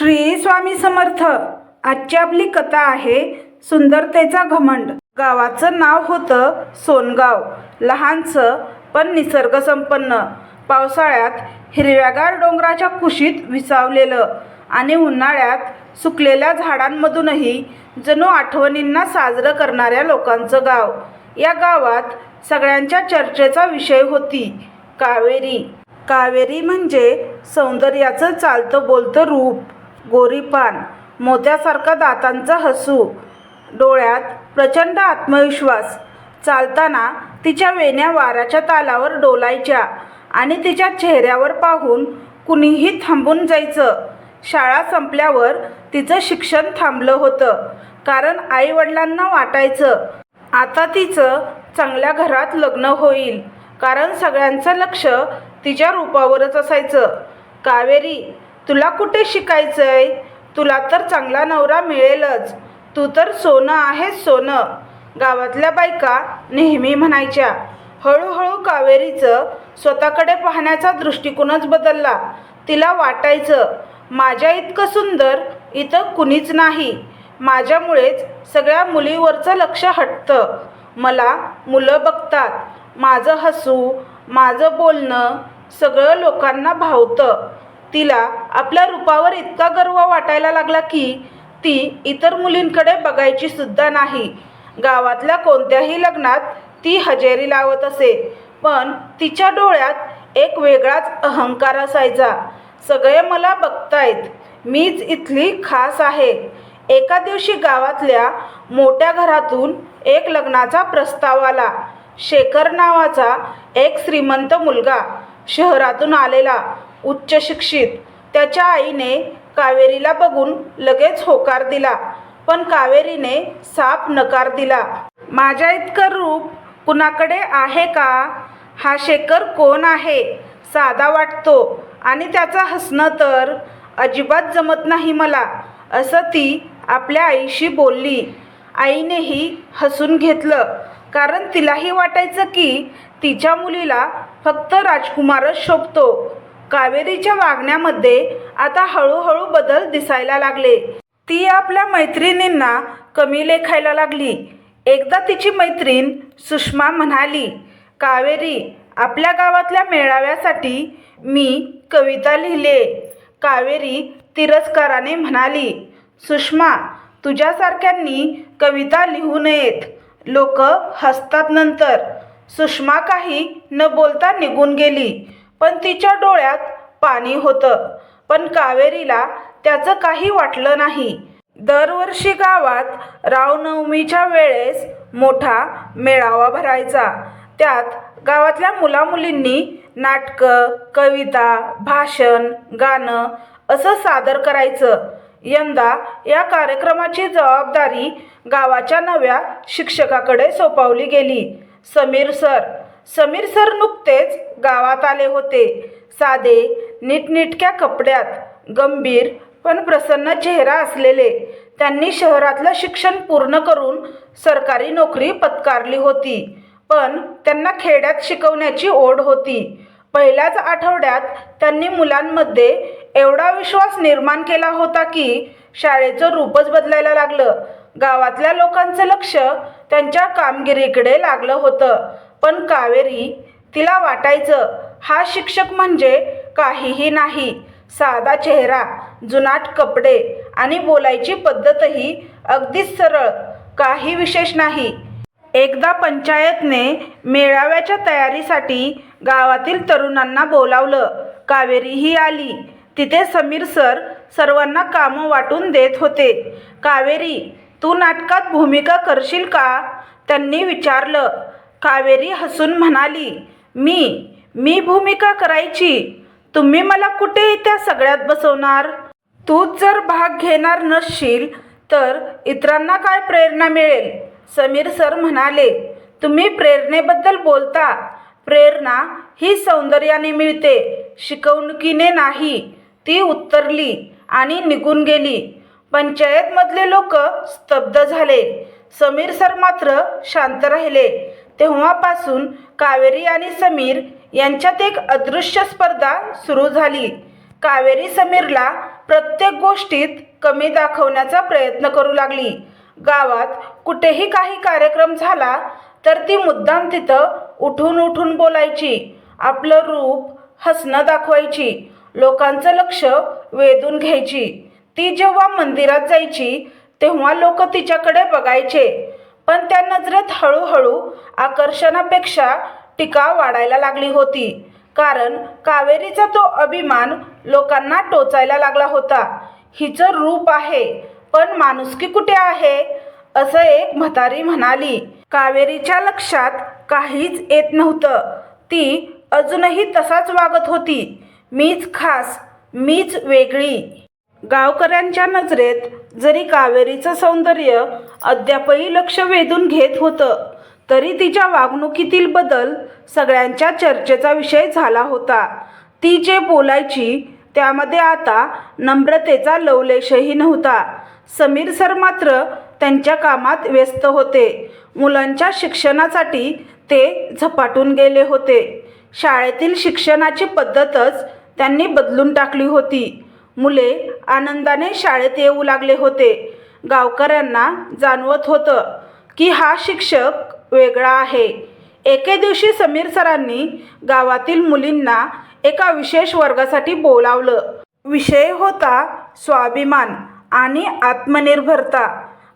श्री स्वामी समर्थ. आजची आपली कथा आहे सुंदरतेचा घमंड. गावाचं नाव होतं सोनगाव. लहानसं पण निसर्गसंपन्न. पावसाळ्यात हिरव्यागार डोंगराच्या कुशीत विसावलेलं आणि उन्हाळ्यात सुकलेल्या झाडांमधूनही जणू आठवणींना साजरं करणाऱ्या लोकांचं गाव. या गावात सगळ्यांच्या चर्चेचा विषय होती कावेरी. कावेरी म्हणजे सौंदर्याचं चालतं बोलतं रूप. गोरीपान मोत्यासारखा दातांचा हसू डोळ्यात प्रचंड आत्मविश्वास चालताना तिच्या वेण्या वाऱ्याच्या तालावर डोलायच्या आणि तिच्या चेहऱ्यावर पाहून कुणीही थांबून जायचं. शाळा संपल्यावर तिचं शिक्षण थांबलं होतं कारण आईवडिलांना वाटायचं आता तिचं चांगल्या घरात लग्न होईल कारण सगळ्यांचं लक्ष तिच्या रूपावरच असायचं. कावेरी तुला कुठे शिकायचंय? तुला तर चांगला नवरा मिळेलच. तू तर सोनं आहेस सोनं. गावातल्या बायका नेहमी म्हणायच्या हळूहळू कावेरीचं स्वतःकडे पाहण्याचा दृष्टिकोनच बदलला. तिला वाटायचं माझ्या इतकं सुंदर इथं कुणीच नाही. माझ्यामुळेच सगळ्या मुलीवरचं लक्ष हटतं. मला मुलं बघतात. माझं हसू माझं बोलणं सगळं लोकांना भावतं. तिला आपल्या रूपावर इतका गर्व वाटायला लागला की ती इतर मुलींकडे बघायची सुद्धा नाही. गावातल्या कोणत्याही लग्नात ती हजेरी लावत असे पण तिच्या डोळ्यात एक वेगळाच अहंकार असायचा. सगळे मला बघतायत मीच इथली खास आहे. एका दिवशी गावातल्या मोठ्या घरातून एक लग्नाचा प्रस्ताव आला. शेखर नावाचा एक श्रीमंत मुलगा शहरातून आलेला. उच्च शिक्षित. त्याच्या आईने कावेरीला बघून लगेच होकार दिला. पण कावेरीने साफ नकार दिला. माझ्या इतकं रूप कुणाकडे आहे का? हा शेखर कोण आहे? साधा वाटतो. आणि त्याचं हसणं तर अजिबात जमत नाही मला असं ती आपल्या आईशी बोलली. आईनेही हसून घेतलं. कारण तिलाही वाटायचं की तिच्या मुलीला फक्त राजकुमारच शोभतो. कावेरीच्या वागण्यामध्ये आता हळूहळू बदल दिसायला लागले. ती आपल्या मैत्रिणींना कमी लेखायला लागली. एकदा तिची मैत्रीण सुषमा म्हणाली कावेरी आपल्या गावातल्या मेळाव्यासाठी मी कविता लिहिले. कावेरी तिरस्काराने म्हणाली सुषमा तुझ्यासारख्यांनी कविता लिहू नयेत. लोक हसतात नंतर. सुषमा काही न बोलता निघून गेली. पण तिच्या डोळ्यात पाणी होतं. पण कावेरीला त्याचं काही वाटलं नाही. दरवर्षी गावात रावनवमीच्या वेळेस मोठा मेळावा भरायचा. त्यात गावातल्या मुलामुलींनी नाटकं कविता भाषण गाणं असं सादर करायचं. यंदा या कार्यक्रमाची जबाबदारी गावाच्या नव्या शिक्षकाकडे सोपवली गेली. समीर सर समीर सर नुकतेच गावात आले होते. साधे नीटनिटक्या कपड्यात गंभीर पण प्रसन्न चेहरा असलेले त्यांनी शहरातलं शिक्षण पूर्ण करून सरकारी नोकरी पत्कारली होती. पण त्यांना खेड्यात शिकवण्याची ओढ होती. पहिल्याच आठवड्यात त्यांनी मुलांमध्ये एवढा विश्वास निर्माण केला होता की शाळेचं रूपच बदलायला लागलं. गावातल्या लोकांचं लक्ष त्यांच्या कामगिरीकडे लागलं होतं. पण कावेरी तिला वाटायचं हा शिक्षक म्हणजे काहीही नाही. साधा चेहरा जुनाट कपडे आणि बोलायची पद्धतही अगदीच सरळ काही विशेष नाही. एकदा पंचायतने मेळाव्याच्या तयारीसाठी गावातील तरुणांना बोलावलं. कावेरीही आली. तिथे समीर सर सर्वांना कामं वाटून देत होते. कावेरी तू नाटकात भूमिका करशील का? त्यांनी विचारलं. कावेरी हसून म्हणाली मी मी भूमिका करायची. तुम्ही मला कुठे त्या सगळ्यात बसवणार? तूच जर भाग घेणार नसशील तर इतरांना काय प्रेरणा मिळेल? समीर सर म्हणाले तुम्ही प्रेरणेबद्दल बोलता. प्रेरणा ही सौंदर्याने मिळते. शिकवणुकीने नाही. ती उत्तरली आणि निघून गेली. पंचायतमधले लोक स्तब्ध झाले. समीर सर मात्र शांत राहिले. तेव्हापासून कावेरी आणि समीर यांच्यात एक अदृश्य स्पर्धा सुरू झाली. कावेरी समीरला प्रत्येक गोष्टीत कमी दाखवण्याचा प्रयत्न करू लागली. गावात कुठेही काही कार्यक्रम झाला तर ती मुद्दाम तिथं उठून उठून बोलायची. आपलं रूप हसणं दाखवायची. लोकांचं लक्ष वेधून घ्यायची. ती जेव्हा मंदिरात जायची तेव्हा लोक तिच्याकडे बघायचे. पण त्या नजरेत हळूहळू आकर्षणापेक्षा टीका वाढायला लागली होती. कारण कावेरीचा तो अभिमान लोकांना टोचायला लागला होता. हिचं रूप आहे पण माणुसकी कुठे आहे? असं एक म्हातारी म्हणाली. कावेरीच्या लक्षात काहीच येत नव्हतं. ती अजूनही तसाच वागत होती. मीच खास मीच वेगळी. गावकऱ्यांच्या नजरेत जरी कावेरीचं सौंदर्य अद्यापही लक्ष वेधून घेत होतं तरी तिच्या वागणुकीतील बदल सगळ्यांच्या चर्चेचा विषय झाला होता. ती जे बोलायची त्यामध्ये आता नम्रतेचा लवलेशही नव्हता. समीर सर मात्र त्यांच्या कामात व्यस्त होते. मुलांच्या शिक्षणासाठी ते झपाटून गेले होते. शाळेतील शिक्षणाची पद्धतच त्यांनी बदलून टाकली होती. मुले आनंदाने शाळेत येऊ लागले होते. गावकऱ्यांना जाणवत होतं की हा शिक्षक वेगळा आहे. एके दिवशी समीर सरांनी गावातील मुलींना एका विशेष वर्गासाठी बोलावलं. विषय होता स्वाभिमान आणि आत्मनिर्भरता.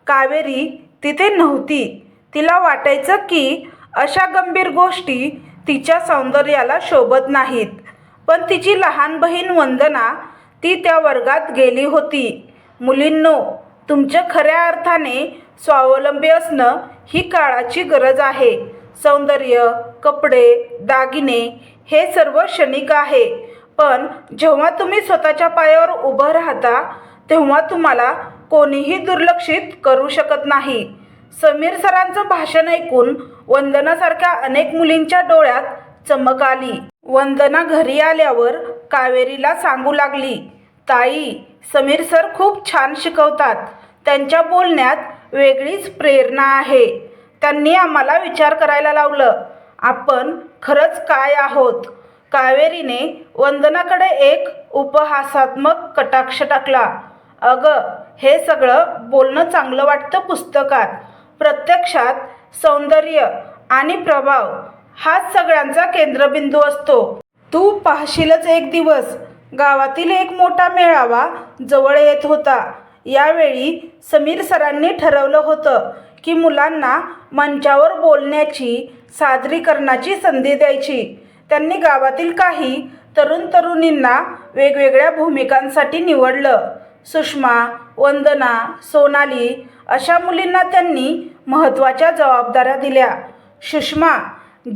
कावेरी तिथे नव्हती. तिला वाटायचं की अशा गंभीर गोष्टी तिच्या सौंदर्याला शोभत नाहीत. पण तिची लहान बहीण वंदना ती त्या वर्गात गेली होती. मुलींनो तुमच्या खऱ्या अर्थाने स्वावलंबी असणं ही काळाची गरज आहे. सौंदर्य कपडे दागिने हे सर्व क्षणिक आहे. पण जेव्हा तुम्ही स्वतःच्या पायावर उभं राहता तेव्हा तुम्हाला कोणीही दुर्लक्षित करू शकत नाही. समीर सरांचं भाषण ऐकून वंदनासारख्या अनेक मुलींच्या डोळ्यात चमक आली. वंदना घरी आल्यावर कावेरीला सांगू लागली ताई समीर सर खूप छान शिकवतात. त्यांच्या बोलण्यात वेगळीच प्रेरणा आहे. त्यांनी आम्हाला विचार करायला लावलं. आपण खरंच काय आहोत? कावेरीने वंदनाकडे एक उपहासात्मक कटाक्ष टाकला. अगं हे सगळं बोलणं चांगलं वाटतं पुस्तकात. प्रत्यक्षात सौंदर्य आणि प्रभाव हाच सगळ्यांचा केंद्रबिंदू असतो. तू पाहशीलच एक दिवस. गावातील एक मोठा मेळावा जवळ येत होता. यावेळी समीर सरांनी ठरवलं होतं की मुलांना मंचावर बोलण्याची सादरीकरणाची संधी द्यायची. त्यांनी गावातील काही तरुण तरुणींना वेगवेगळ्या भूमिकांसाठी निवडलं. सुषमा वंदना सोनाली अशा मुलींना त्यांनी महत्त्वाच्या जबाबदाऱ्या दिल्या. सुषमा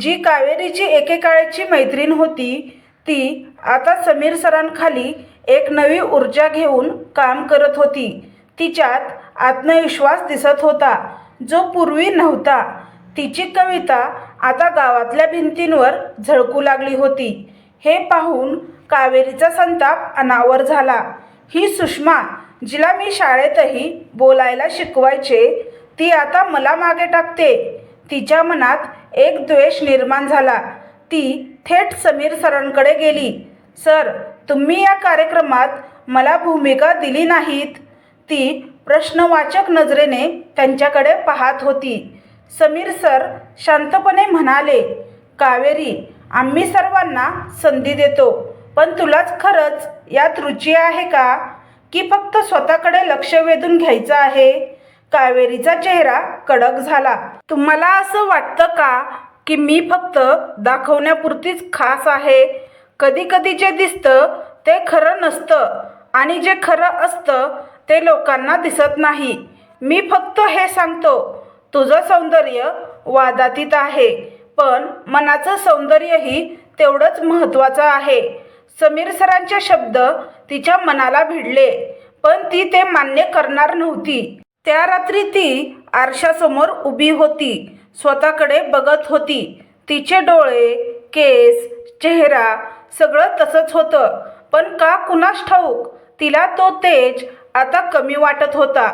जी कावेरीची एकेकाळची मैत्रीण होती ती आता समीर सरांखाली एक नवी ऊर्जा घेऊन काम करत होती. तिच्यात आत्मविश्वास दिसत होता जो पूर्वी नव्हता. तिची कविता आता गावातल्या भिंतींवर झळकू लागली होती. हे पाहून कावेरीचा संताप अनावर झाला. ही सुषमा जिला मी शाळेतही बोलायला शिकवायचे ती आता मला मागे टाकते. तिच्या मनात एक द्वेष निर्माण झाला. ती थेट समीर सरांकडे गेली. सर तुम्ही या कार्यक्रमात मला भूमिका दिली नाहीत. ती प्रश्नवाचक नजरेने त्यांच्याकडे पाहत होती. समीर सर शांतपणे म्हणाले कावेरी आम्ही सर्वांना संधी देतो पण तुलाच खरंच यात रुची आहे का? की फक्त स्वतःकडे लक्ष वेधून घ्यायचं आहे? कावेरीचा चेहरा कडक झाला. तुम्हाला असं वाटतं का की मी फक्त दाखवण्यापुरतीच खास आहे. कधी कधी जे दिसतं ते खरं नसतं आणि जे खरं असतं ते लोकांना दिसत नाही. मी फक्त हे सांगतो तुझं सौंदर्य वादातीत आहे पण मनाचं सौंदर्यही तेवढंच महत्त्वाचं आहे. समीर सरांचे शब्द तिच्या मनाला भिडले पण ती ते मान्य करणार नव्हती. त्या रात्री ती आरशासमोर उभी होती. स्वतःकडे बघत होती. तिचे डोळे केस चेहरा सगळं तसंच होतं. पण का कुणास ठाऊक तिला तो तेज आता कमी वाटत होता.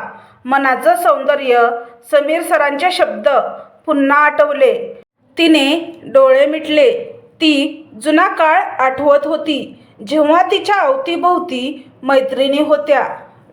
मनाचं सौंदर्य समीर सरांचे शब्द पुन्हा आठवले. तिने डोळे मिटले. ती जुना काळ आठवत होती. जेव्हा तिच्या अवतीभोवती मैत्रिणी होत्या.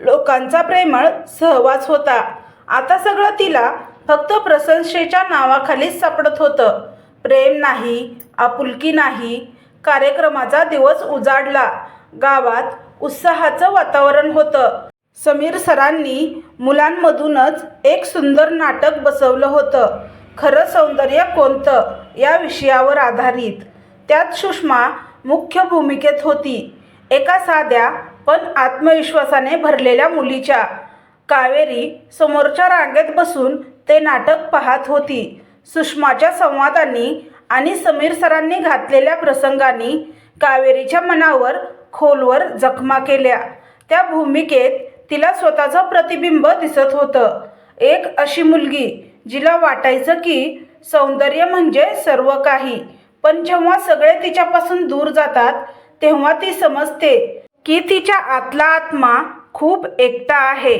लोकांचा प्रेमळ सहवास होता. आता सगळं तिला फक्त प्रशंसेच्या नावाखालीच सापडत होतं. प्रेम नाही आपुलकी नाही. कार्यक्रमाचा दिवस उजाडला. गावात उत्साहाचं वातावरण होतं. समीर सरांनी मुलांमधूनच एक सुंदर नाटक बसवलं होतं. खरं सौंदर्य कोणतं या विषयावर आधारित. त्यात सुषमा मुख्य भूमिकेत होती. एका साध्या पण आत्मविश्वासाने भरलेल्या मुलीच्या. कावेरी समोरच्या रांगेत बसून ते नाटक पाहत होती. सुषमाच्या संवादांनी आणि समीर सरांनी घातलेल्या प्रसंगांनी कावेरीच्या मनावर खोलवर जखमा केल्या. त्या भूमिकेत तिला स्वतःचं प्रतिबिंब दिसत होतं. एक अशी मुलगी जिला वाटायचं की सौंदर्य म्हणजे सर्व काही पण जेव्हा सगळे तिच्यापासून दूर जातात तेव्हा ती समजते की तिच्या आतला आत्मा खूप एकटा आहे.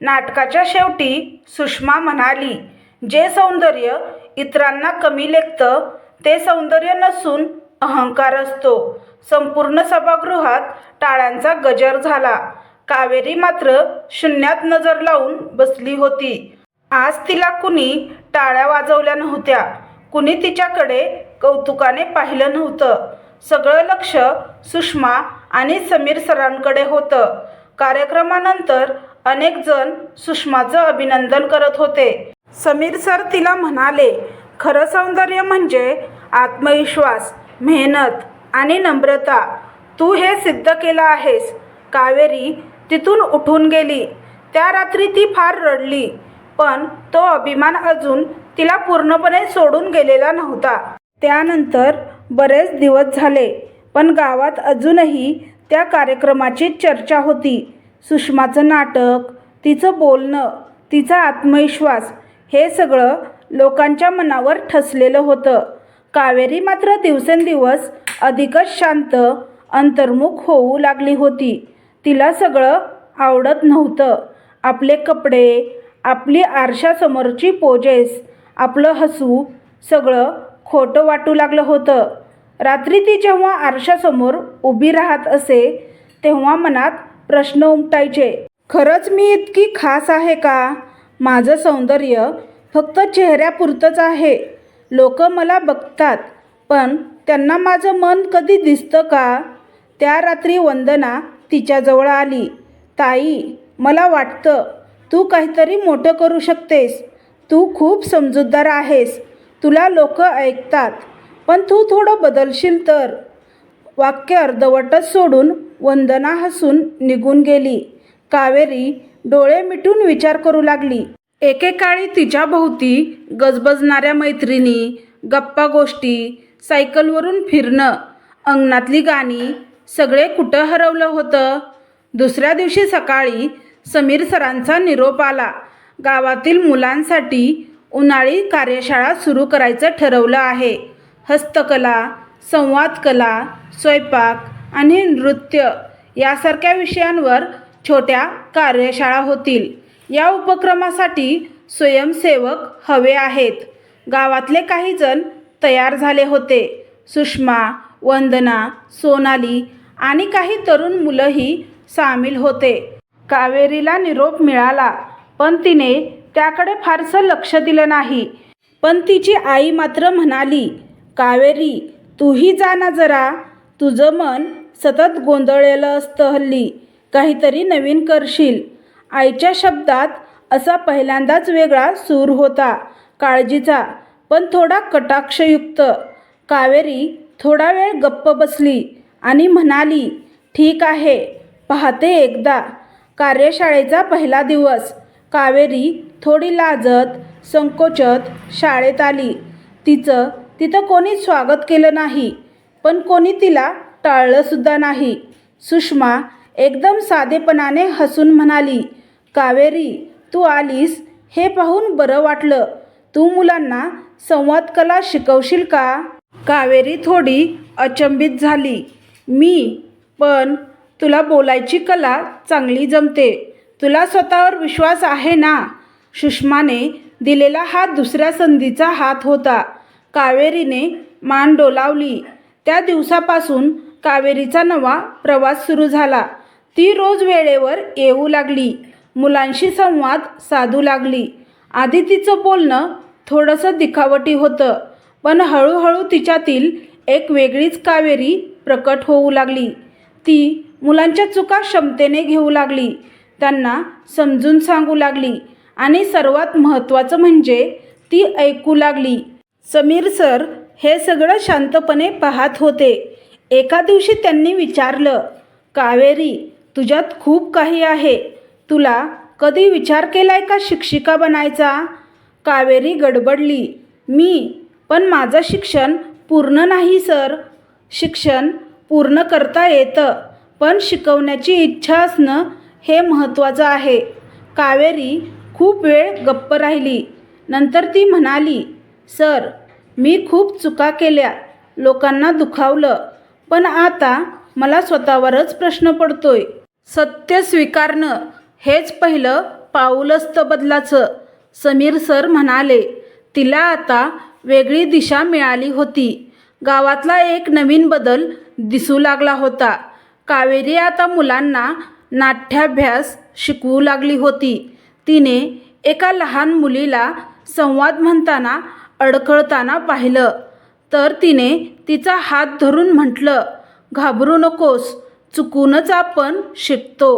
नाटकाच्या शेवटी सुषमा म्हणाली जे सौंदर्य इतरांना कमी लेखतं ते सौंदर्य नसून अहंकार असतो. संपूर्ण सभागृहात टाळ्यांचा गजर झाला. कावेरी मात्र शून्यात नजर लावून बसली होती. आज तिला कुणी टाळ्या वाजवल्या नव्हत्या. कुणी तिच्याकडे कौतुकाने पाहिलं नव्हतं. सगळं लक्ष सुषमा आणि समीर सरांकडे होतं. कार्यक्रमानंतर अनेक जण सुषमाचं अभिनंदन करत होते. समीर सर तिला म्हणाले खरं सौंदर्य म्हणजे आत्मविश्वास मेहनत आणि नम्रता. तू हे सिद्ध केलं आहेस. कावेरी तिथून उठून गेली. त्या रात्री ती फार रडली पण तो अभिमान अजून तिला पूर्णपणे सोडून गेलेला नव्हता. त्यानंतर बरेच दिवस झाले पण गावात अजूनही त्या कार्यक्रमाची चर्चा होती. सुषमाचं नाटक तिचं बोलणं तिचा आत्मविश्वास हे सगळं लोकांच्या मनावर ठसलेलं होतं. कावेरी मात्र दिवसेंदिवस अधिकच शांत अंतर्मुख होऊ लागली होती. तिला सगळं आवडत नव्हतं. आपले कपडे आपली आरशासमोरची पोजेस आपलं हसू सगळं खोटं वाटू लागलं होतं. रात्री ती जेव्हा आरशासमोर उभी राहत असे तेव्हा मनात प्रश्न उमटायचे. खरंच मी इतकी खास आहे का? माझं सौंदर्य फक्त चेहऱ्यापुरतंच आहे. लोक मला बघतात पण त्यांना माझं मन कधी दिसतं का? त्या रात्री वंदना तिच्याजवळ आली. ताई मला वाटतं तू काहीतरी मोठं करू शकतेस. तू खूप समजूतदार आहेस. तुला लोक ऐकतात. पण तू थोडं बदलशील तर. वाक्य अर्धवटच सोडून वंदना हसून निघून गेली. कावेरी डोळे मिटून विचार करू लागली. एकेकाळी तिच्या भोवती गजबजणाऱ्या मैत्रिणी गप्पा गोष्टी सायकलवरून फिरणं अंगणातली गाणी सगळे कुठं हरवलं होतं? दुसऱ्या दिवशी सकाळी समीर सरांचा निरोप आला. गावातील मुलांसाठी उन्हाळी कार्यशाळा सुरू करायचं ठरवलं आहे. हस्तकला संवाद कला स्वयंपाक आणि नृत्य यासारख्या विषयांवर छोट्या कार्यशाळा होतील. या उपक्रमासाठी स्वयंसेवक हवे आहेत. गावातले काही जण तयार झाले होते. सुषमा वंदना सोनाली आणि काही तरुण मुलंही सामील होते. कावेरीला निरोप मिळाला पण तिने त्याकडे फारसं लक्ष दिलं नाही. पण तिची आई मात्र म्हणाली कावेरी तूही जा ना जरा. तुझं मन सतत गोंधळलेलं असतं हल्ली. काहीतरी नवीन करशील. आईच्या शब्दात असा पहिल्यांदाच वेगळा सूर होता काळजीचा पण थोडा कटाक्षयुक्त. कावेरी थोडा वेळ गप्प बसली आणि म्हणाली ठीक आहे पाहते एकदा. कार्यशाळेचा पहिला दिवस कावेरी थोडी लाजत संकोचत शाळेत आली. तिचं तिथं कोणी स्वागत केलं नाही पण कोणी तिला टाळलंसुद्धा नाही. सुषमा एकदम साधेपणाने हसून म्हणाली कावेरी तू आलीस? हे पाहून बरं वाटलं. तू मुलांना संवाद कला शिकवशील का? कावेरी थोडी अचंबित झाली. मी? पण तुला बोलायची कला चांगली जमते. तुला स्वतःवर विश्वास आहे ना? सुषमाने दिलेला हा दुसऱ्या संधीचा हात होता. कावेरीने मान डोलावली. त्या दिवसापासून कावेरीचा नवा प्रवास सुरू झाला. ती रोज वेळेवर येऊ लागली. मुलांशी संवाद साधू लागली. आधी तिचं बोलणं थोडंसं दिखावटी होतं पण हळूहळू तिच्यातील एक वेगळीच कावेरी प्रकट होऊ लागली. ती मुलांच्या चुका क्षमतेने घेऊ लागली. त्यांना समजून सांगू लागली. आणि सर्वात महत्त्वाचं म्हणजे ती ऐकू लागली. समीर सर हे सगळं शांतपणे पाहत होते. एका दिवशी त्यांनी विचारलं कावेरी तुझ्यात खूप काही आहे. तुला कधी विचार केलाय का शिक्षिका बनायचा? कावेरी गडबडली मी पण माझं शिक्षण पूर्ण नाही सर. शिक्षण पूर्ण करता येतं पण शिकवण्याची इच्छा असणं हे महत्त्वाचं आहे. कावेरी खूप वेळ गप्प राहिली. नंतर ती म्हणाली सर मी खूप चुका केल्या. लोकांना दुखावलं. पण आता मला स्वतःवरच प्रश्न पडतोय. सत्य स्वीकारणं हेच पहिलं पाऊल असतं बदलाचं. समीर सर म्हणाले तिला आता वेगळी दिशा मिळाली होती. गावातला एक नवीन बदल दिसू लागला होता. कावेरी आता मुलांना नाट्याभ्यास शिकवू लागली होती. तिने एका लहान मुलीला संवाद म्हणताना अडखळताना पाहिलं. तर तिने तिचा हात धरून म्हटलं घाबरू नकोस चुकूनच आपण शिकतो.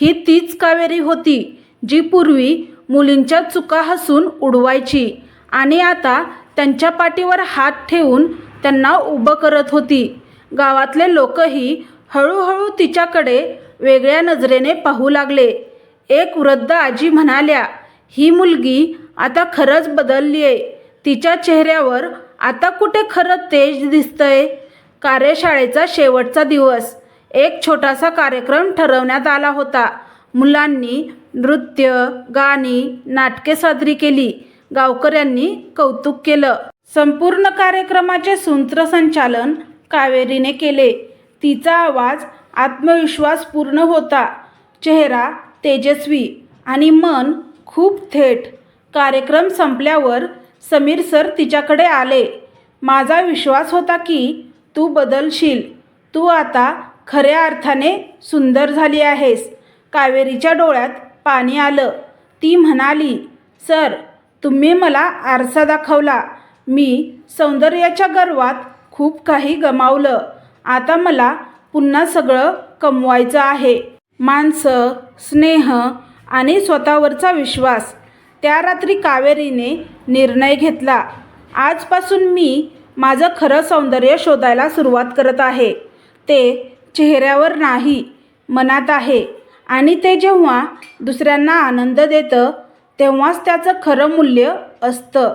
ही तीच कावेरी होती जी पूर्वी मुलींच्या चुका हसून उडवायची आणि आता त्यांच्या पाठीवर हात ठेवून त्यांना उभं करत होती. गावातले लोकही हळूहळू तिच्याकडे वेगळ्या नजरेने पाहू लागले. एक वृद्ध आजी म्हणाल्या ही मुलगी आता खरंच बदलली आहे तिच्या चेहऱ्यावर आता कुठे खरं तेज दिसतंय? कार्यशाळेचा शेवटचा दिवस. एक छोटासा कार्यक्रम ठरवण्यात आला होता. मुलांनी नृत्य गाणी नाटके साजरी केली. गावकऱ्यांनी कौतुक केलं. संपूर्ण कार्यक्रमाचे सूत्रसंचालन कावेरीने केले. तिचा आवाज आत्मविश्वास पूर्ण होता. चेहरा तेजस्वी आणि मन खूप थेट. कार्यक्रम संपल्यावर समीर सर तिच्याकडे आले. माझा विश्वास होता की तू बदलशील. तू आता खऱ्या अर्थाने सुंदर झाली आहेस. कावेरीच्या डोळ्यात पाणी आलं. ती म्हणाली सर तुम्ही मला आरसा दाखवला. मी सौंदर्याच्या गर्वात खूप काही गमावलं. आता मला पुन्हा सगळं कमवायचं आहे. माणसं स्नेह आणि स्वतःवरचा विश्वास त्या रात्री कावेरीने निर्णय घेतला. आजपासून मी माझं खरं सौंदर्य शोधायला सुरुवात करत आहे. ते चेहऱ्यावर नाही मनात आहे आणि ते जेव्हा दुसऱ्यांना आनंद देतं तेव्हाच त्याचं खरं मूल्य असतं.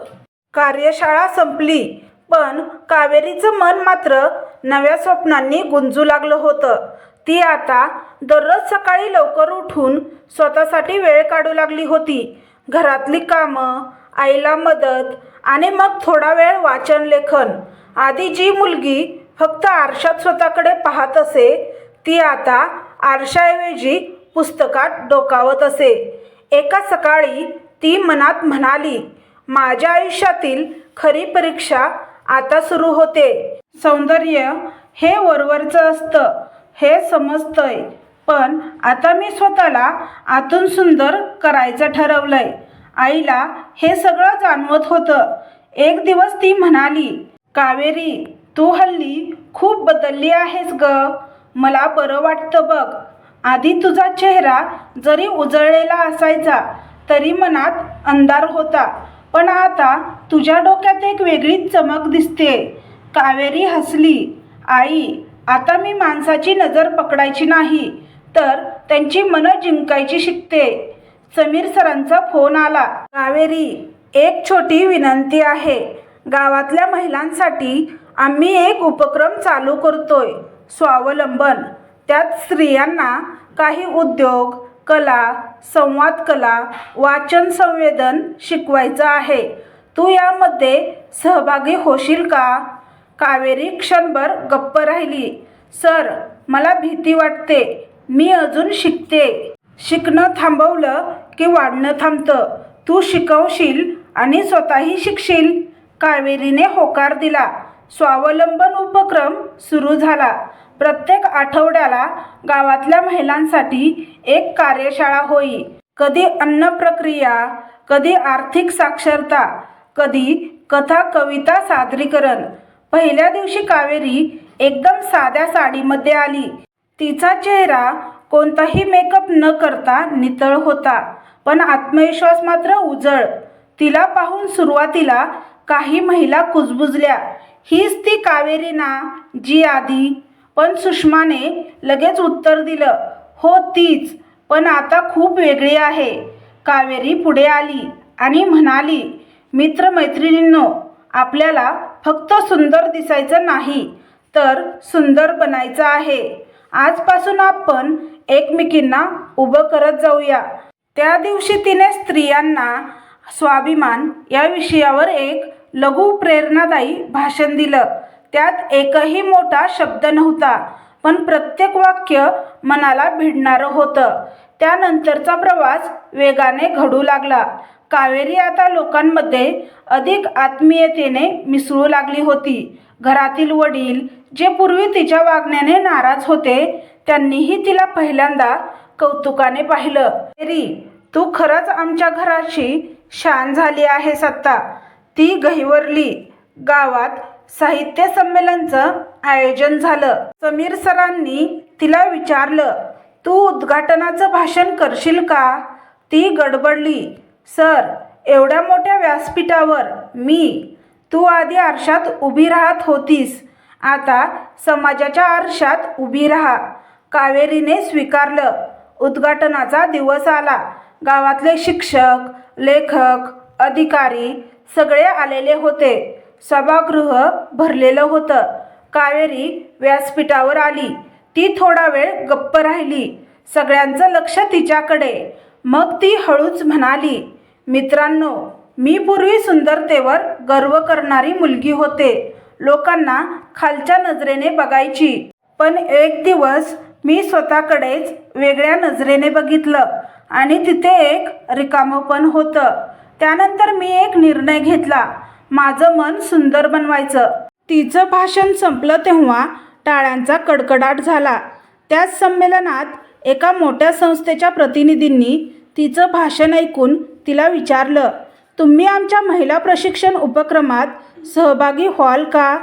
कार्यशाळा संपली पण कावेरीचं मन मात्र नव्या स्वप्नांनी गुंजू लागलं होतं. ती आता दररोज सकाळी लवकर उठून स्वतःसाठी वेळ काढू लागली होती. घरातली कामं आईला मदत आणि मग थोडा वेळ वाचन लेखन. आधी जी मुलगी फक्त आरशात स्वतःकडे पाहत असे ती आता आरशाऐवजी पुस्तकात डोकावत असे. एका सकाळी ती मनात म्हणाली माझ्या आयुष्यातील खरी परीक्षा आता सुरू होते. सौंदर्य हे वरवरचं असतं हे समजतंय. पण आता मी स्वतःला आतून सुंदर करायचं ठरवलंय. आईला हे सगळं जाणवत होतं. एक दिवस ती म्हणाली कावेरी तू हल्ली खूप बदलली आहेस ग. मला बरं वाटतं बघ. आधी तुझा चेहरा जरी उजळलेला असायचा तरी मनात अंधार होता. पण आता तुझ्या डोक्यात एक वेगळीच चमक दिसते. कावेरी हसली आई आता मी माणसाची नजर पकडायची नाही. तर त्यांची मनं जिंकायची शिकते. समीर सरांचा फोन आला. कावेरी एक छोटी विनंती आहे. गावातल्या महिलांसाठी आम्ही एक उपक्रम चालू करतोय स्वावलंबन. त्यात स्त्रियांना काही उद्योग कला संवाद कला वाचन संवेदन शिकवायचं आहे. तू यामध्ये सहभागी होशील का? कावेरी क्षणभर गप्प राहिली. सर मला भीती वाटते. मी अजून शिकते. शिकणं थांबवलं की वाढणं थांबतं. तू शिकवशील आणि स्वतःही शिकशील. कावेरीने होकार दिला. स्वावलंबन उपक्रम सुरू झाला. प्रत्येक आठवड्याला गावातल्या महिलांसाठी एक कार्यशाळा होई. कधी अन्न प्रक्रिया कधी आर्थिक साक्षरता कधी कथा कविता सादरीकरण. पहिल्या दिवशी कावेरी एकदम साध्या साडीमध्ये आली. तिचा चेहरा कोणताही मेकअप न करता नितळ होता पण आत्मविश्वास मात्र उजळ. तिला पाहून सुरुवातीला काही महिला कुजबुजल्या हीच ती कावेरी ना जी आधी. पण सुषमाने लगेच उत्तर दिलं हो तीच पण आता खूप वेगळी आहे. कावेरी पुढे आली आणि म्हणाली मित्रमैत्रिणींनो आपल्याला फक्त सुंदर दिसायचं नाही तर सुंदर बनायचं आहे. आजपासून आपण एकमेकींना उभं करत जाऊया. त्या दिवशी तिने स्त्रियांना स्वाभिमान या विषयावर एक लघु प्रेरणादायी भाषण दिलं. त्यात एकही मोठा शब्द नव्हता पण प्रत्येक वाक्य मनाला भिडणारं होतं. त्यानंतरचा प्रवास वेगाने घडू लागला. कावेरी आता लोकांमध्ये अधिक आत्मीयतेने मिसळू लागली होती. घरातील वडील जे पूर्वी तिच्या वागण्याने नाराज होते त्यांनीही तिला पहिल्यांदा कौतुकाने पाहिलं. कावेरी तू खरंच आमच्या घराची शान झाली आहे सत्ता. ती गहिवरली गावात साहित्य संमेलनचं आयोजन झालं. समीर सरांनी तिला विचारलं तू उद्घाटनाचं भाषण करशील का? ती गडबडली. सर एवढ्या मोठ्या व्यासपीठावर मी तू आधी आरशात उभी राहत होतीस. आता समाजाच्या आरशात उभी राहा. कावेरीने स्वीकारलं. उद्घाटनाचा दिवस आला. गावातले शिक्षक लेखक अधिकारी सगळे आलेले होते. सभागृह भरलेलं होतं. कावेरी व्यासपीठावर आली. ती थोडा वेळ गप्प राहिली. सगळ्यांचं लक्ष तिच्याकडे. मग ती हळूच म्हणाली मित्रांनो मी पूर्वी सुंदरतेवर गर्व करणारी मुलगी होते. लोकांना खालच्या नजरेने बघायची. पण एक दिवस मी स्वतःकडेच वेगळ्या नजरेने बघितलं आणि तिथे एक रिकामपण होतं. त्यानंतर मी एक निर्णय घेतला. माझं मन सुंदर बनवायचं. तिचं भाषण संपलं तेव्हा टाळ्यांचा कडकडाट झाला. त्याच संमेलनात एका मोठ्या संस्थेच्या प्रतिनिधींनी तिचं भाषण ऐकून तिला विचारलं तुम्ही आमच्या महिला प्रशिक्षण उपक्रमात सहभागी व्हाल का?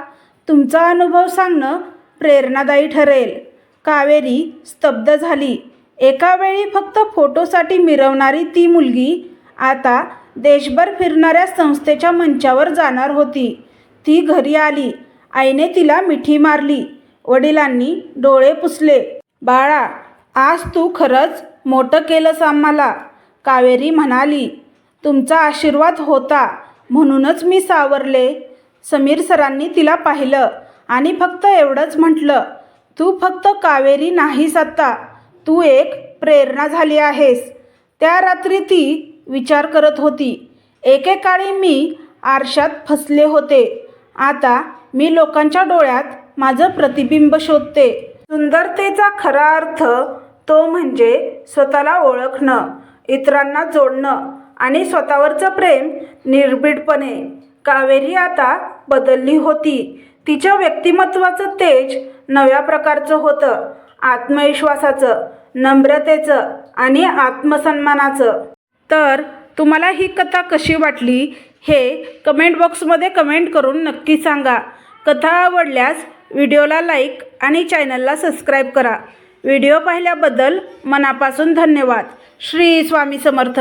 तुमचा अनुभव सांगणं प्रेरणादायी ठरेल. कावेरी स्तब्ध झाली. एका वेळी फक्त फोटोसाठी मिरवणारी ती मुलगी आता देशभर फिरणाऱ्या संस्थेच्या मंचावर जाणार होती. ती घरी आली. आईने तिला मिठी मारली. वडिलांनी डोळे पुसले. बाळा आज तू खरंच मोठं केलंस आम्हाला कावेरी म्हणाली. तुमचा आशीर्वाद होता. म्हणूनच मी सावरले. समीर सरांनी तिला पाहिलं आणि फक्त एवढंच म्हटलं तू फक्त कावेरी नाहीस आत्ता. तू एक प्रेरणा झाली आहेस. त्या रात्री ती विचार करत होती. एकेकाळी मी आरशात फसले होते. आता मी लोकांच्या डोळ्यात माझं प्रतिबिंब शोधते. सुंदरतेचा खरा अर्थ तो म्हणजे स्वतःला ओळखणं इतरांना जोडणं. आणि स्वतःवरचं प्रेम निर्भीडपणे. कावेरी आता बदलली होती. तिच्या व्यक्तिमत्वाचं तेज नव्या प्रकारचं होतं. आत्मविश्वासाचं नम्रतेचं आणि आत्मसन्मानाचं. तर तुम्हाला ही कथा कशी वाटली हे कमेंट बॉक्समध्ये कमेंट करून नक्की सांगा. कथा आवडल्यास व्हिडिओला लाईक आणि चॅनलला सबस्क्राईब करा. व्हिडिओ पाहिल्याबद्दल मनापासून धन्यवाद. श्री स्वामी समर्थ.